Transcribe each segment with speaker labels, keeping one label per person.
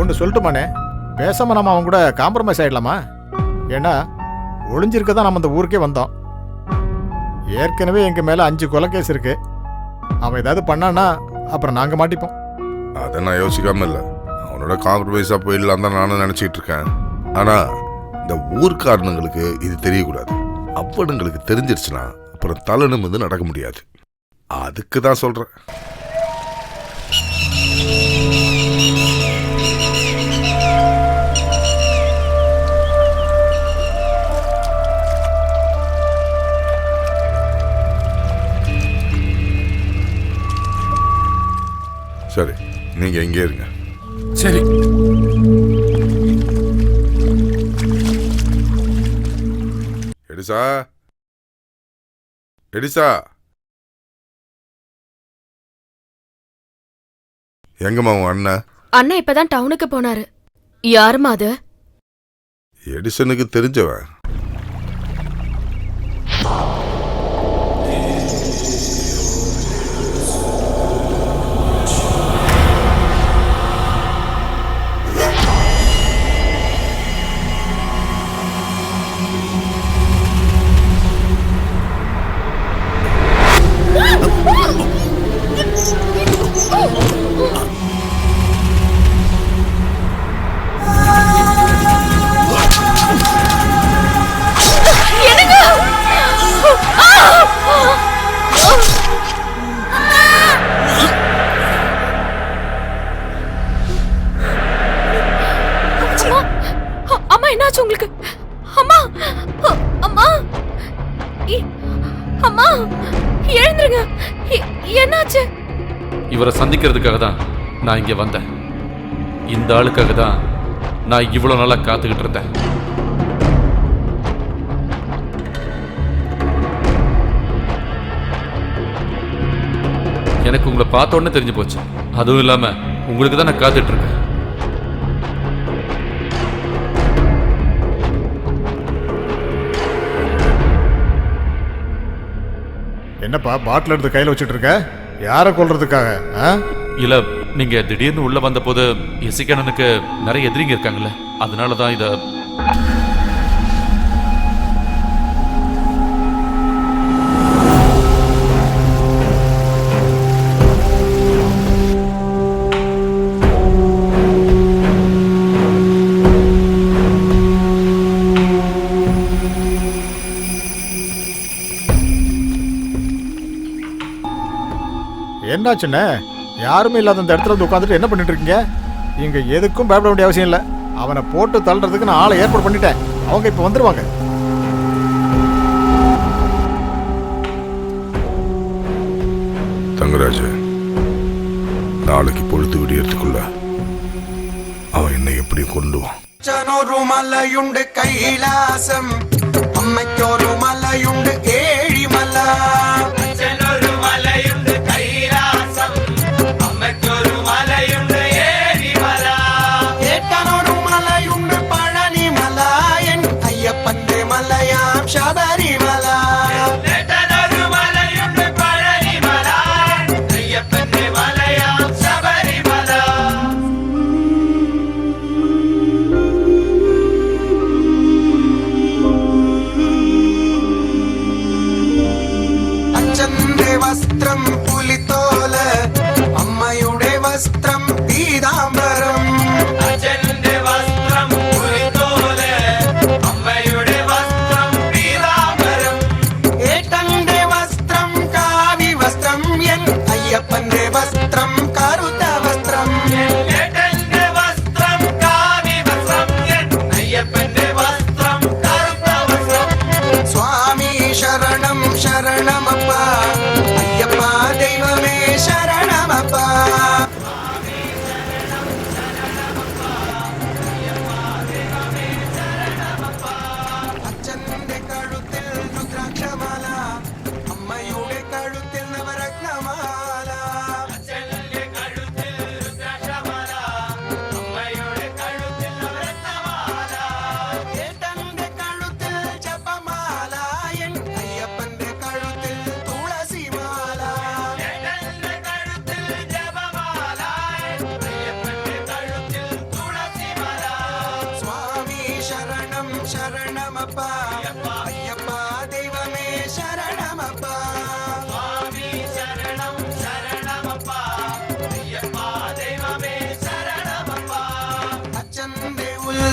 Speaker 1: ஒன்று சொல்லட்டுமாண்ணே? பேசாமல் நம்ம அவன் கூட காம்ப்ரமைஸ் ஆகிடலாமா ஏன்னா ஒளிஞ்சிருக்க தான் நம்ம இந்த ஊருக்கே வந்தோம். ஏற்கனவே எங்கள் மேலே அஞ்சு கொலை கேஸ் இருக்கு. அவன் ஏதாவது பண்ணான்னா அப்புறம் நாங்கள் மாட்டிப்போம்.
Speaker 2: அதை நான் யோசிக்காம இல்லை. அவனோட காம்ப்ரமைஸாக போயிடலாம் தான் நானும் நினச்சிட்டு இருக்கேன். ஆனால் இந்த ஊர்க்காரனுங்களுக்கு இது தெரியக்கூடாது. அவனுங்களுக்கு தெரிஞ்சிருச்சுன்னா அப்புறம் தலனும் வந்து நடக்க முடியாது. அதுக்கு தான் சொல்கிறேன் சரி நீங்கள் எங்கே இருங்க.
Speaker 3: சரி.
Speaker 2: எடிசா எடிசா எங்கம்மா உன் அண்ணன்
Speaker 4: அண்ணா இப்பதான் டவுனுக்கு போனாரு. யாருமா அது?
Speaker 2: எடிசனுக்கு தெரிஞ்சவன்.
Speaker 3: இவரை சந்திக்கிறதுக்காக தான் நான் இங்கே வந்தேன். இந்த ஆளுக்காக தான் நான் இவ்வளோ நாளாக காத்துக்கிட்டு இருந்தேன். எனக்கு உங்களை பார்த்த உடனே தெரிஞ்சு போச்சு. அதுவும் இல்லாம உங்களுக்கு தான் நான் காத்துட்டு இருக்கேன்.
Speaker 1: என்னப்பா பாட்டில் எடுத்து கையில் வச்சுட்டு இருக்க? யாரை கொல்றதுக்காக ஆ?
Speaker 3: இல்ல நீங்க திடீர்னு உள்ள வந்த போது எசிகணனுக்கு நிறைய எதிரிங்க இருக்காங்கல்ல. அதனால தான் இத
Speaker 1: என்னாச்சுண்ணே யாருமே இல்லாத அந்த இடத்துல வந்து உட்காந்துட்டு என்ன பண்ணிட்டு இருக்கீங்க? இங்கே எதுக்கும் பயப்பட வேண்டிய அவசியம் இல்லை. அவனை போட்டு தள்ளுறதுக்கு நான் ஆளை ஏற்பாடு பண்ணிட்டேன். அவங்க இப்போ வந்துடுவாங்க
Speaker 2: தங்கராஜ நாளைக்கு பொழுது விடியறதுக்குள்ள அவன் என்னை எப்படி கொண்டுவான்
Speaker 5: ஒரு மலையுண்டு கைலாசம் அம்மைக்கு ஒரு மலையுண்டு ஏழி மலா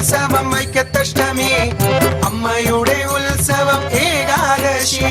Speaker 5: உற்சவம் வைக்க தஷ்டமி அம்மையுடைய உற்சவம்
Speaker 6: ஏகாதசி.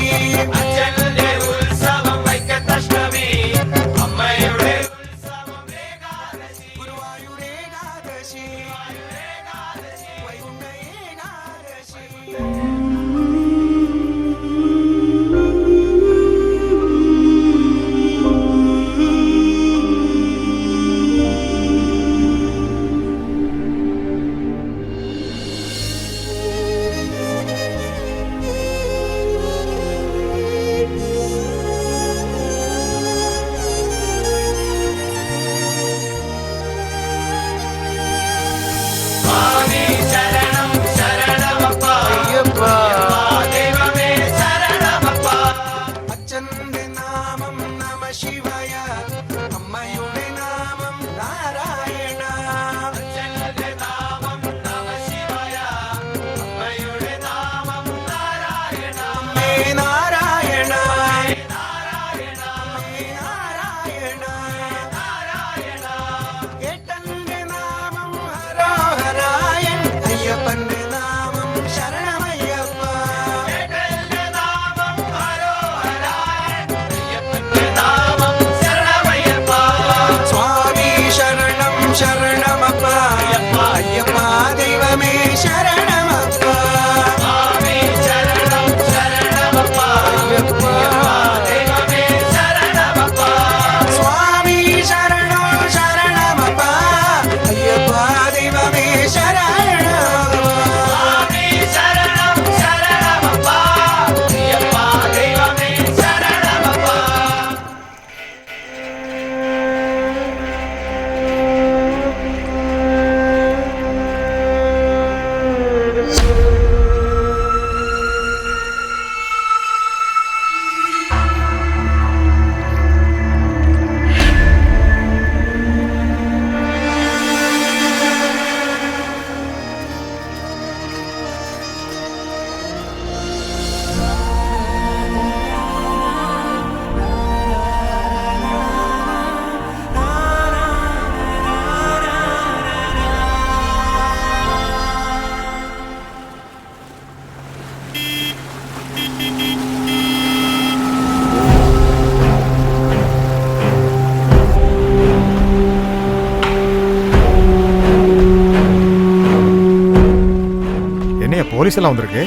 Speaker 6: போலீஸ் எல்லாம் வந்திருக்கு.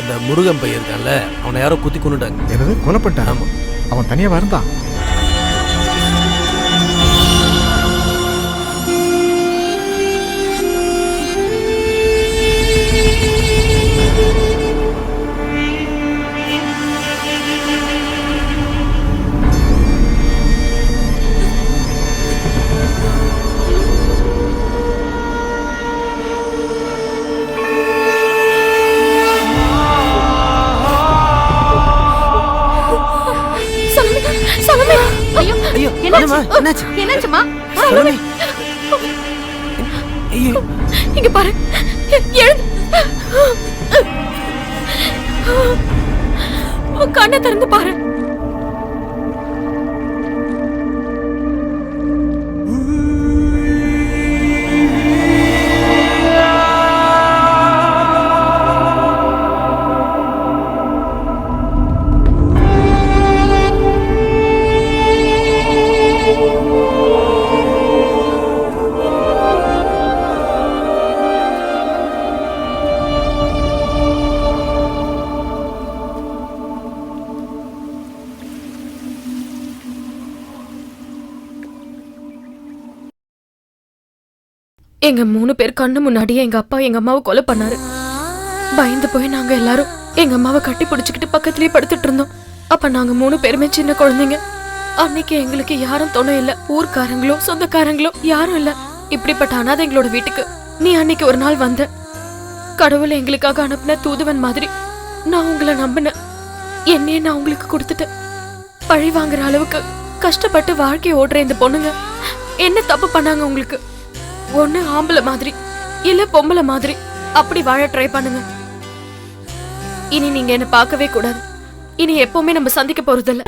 Speaker 7: அந்த முருகன் பையன் இருக்கான்ல அவனை யாரோ குத்தி கொண்டுட்டாங்க
Speaker 6: என்னது
Speaker 7: ஆமா.
Speaker 6: அவன் தனியா இருந்தான்?
Speaker 7: என்னம்மா? என்னாச்சு?
Speaker 4: என்னாச்சுமா இங்க பாரு. உன் கண்ணை திறந்து பாரு. எங்க மூணு பேர் கண்ணு முன்னாடியே எங்க அப்பா எங்க அம்மாவை கொலை பண்ணாரு. பயந்து போய் நாங்க எல்லாரும் எங்க அம்மாவை கட்டி பிடிச்சுக்கிட்டு பக்கத்துலயே படுத்துட்டு இருந்தோம். அப்ப நாங்க மூணு பேருமே சின்ன குழந்தைங்க. அன்னைக்கு எங்களுக்கு யாரும் துணை இல்ல. ஊர்க்காரங்களோ சொந்தக்காரங்களோ யாரும் இல்ல. இப்படிப்பட்ட அனாதை எங்களோட வீட்டுக்கு நீ அன்னைக்கு ஒரு நாள் வந்த. கடவுள் எங்களுக்காக அனுப்பின தூதுவன் மாதிரி நான் உங்களை நம்பினேன் என்னையே நான் உங்களுக்கு கொடுத்துட்டேன். பழி வாங்குற அளவுக்கு கஷ்டப்பட்டு வாழ்க்கை ஓடுற இந்த பொண்ணுங்க. என்ன தப்பு பண்ணாங்க உங்களுக்கு? ஒண்ணு ஆம்பளை மாதிரி இல்ல பொம்பளை மாதிரி. அப்படி வாழ ட்ரை பண்ணுங்க. இனி நீங்க என்ன பார்க்கவே கூடாது. இனி எப்பவுமே நம்ம சந்திக்க போறதில்லை.